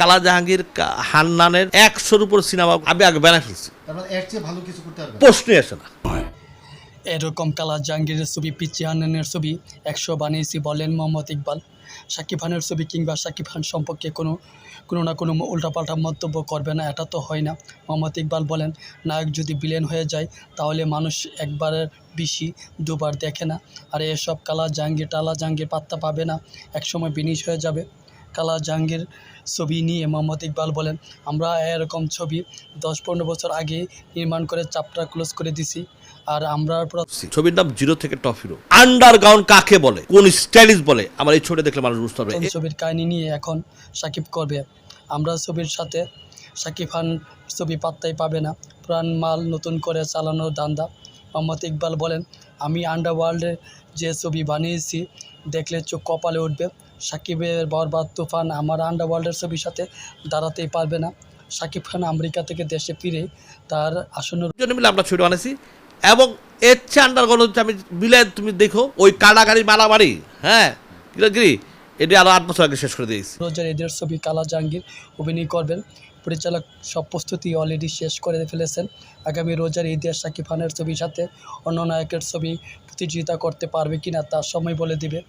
কালা জাহাঙ্গীর কা- হান্নানের একশোর উপর সিনেমা আমি আগে বানাই ফেলছি। প্রশ্নই আসে না। এরকম কালা জাহাঙ্গীরের ছবি পিচি আননের ছবি একশো বানিয়েছি বলেন মোহাম্মদ ইকবাল। সাকিব খানের ছবি কিংবা সাকিব খান সম্পর্কে কোনো কোনো না কোনো উল্টাপাল্টা মন্তব্য করবে না এটা তো হয় না। মোহাম্মদ ইকবাল বলেন নায়ক যদি বিলেন হয়ে যায় তাহলে মানুষ একবারের বেশি দুবার দেখে না। আর এসব কালা জাহাঙ্গীর টালা জাহাঙ্গীর পাত্তা পাবে না। একসময় বিনিশ হয়ে যাবে। কালা জাহাঙ্গীর ছবি নিয়ে মোহাম্মদ ইকবাল বলেন আমরা এরকম ছবি দশ পনেরো বছর আগে নির্মাণ করে চাপটা ক্লোজ করে দিছি আর আমরা ছবির নাম জিরো থেকে টপ হিরো। আন্ডারগ্রাউন্ড কাকে বলে? কোন স্টাইলিশ বলে? আমার এই ছবিটা দেখলে মানুষ বুঝতে পারবে। ছবির কাহিনী নিয়ে এখন সাকিব করবে। আমরা ছবির সাথে সাকিব খান ছবি পাত্তাই পাবে না। পুরান মাল নতুন করে চালানোর দান্দা মোহাম্মদ ইকবাল বলেন, আমি আন্ডারওয়ার্ল্ডের যে ছবি বানিয়েছি, দেখলে চোখ কপালে উঠবে। সাকিবের বরবাদ তুফান আমার আন্ডারওয়ার্ল্ডের ছবির সাথে দাঁড়াতেই পারবে না। সাকিব খান আমেরিকা থেকে দেশে ফিরে তার আসন্ন জন্য মিলে আমরা ছবিটা বানিয়েছি। এবং এর চেয়ে আন্ডারগ্রাউন্ড আমি বিলে তুমি দেখো, ওই কাড়াগাড়ি মারামারি হ্যাঁ গিরি এটি আরও আট বছর আগে শেষ করে দিয়েছি। রোজার এদের ছবি কালা জাহাঙ্গীর অভিনয় করবেন। পরিচালক সব প্রস্তুতি অলরেডি শেষ করে ফেলেছেন। আগামী রোজার ঈদের সাকিব খানের ছবির সাথে অন্য নায়কের ছবি প্রতিযোগিতা করতে পারবে কিনা তা সময় বলে দিবে।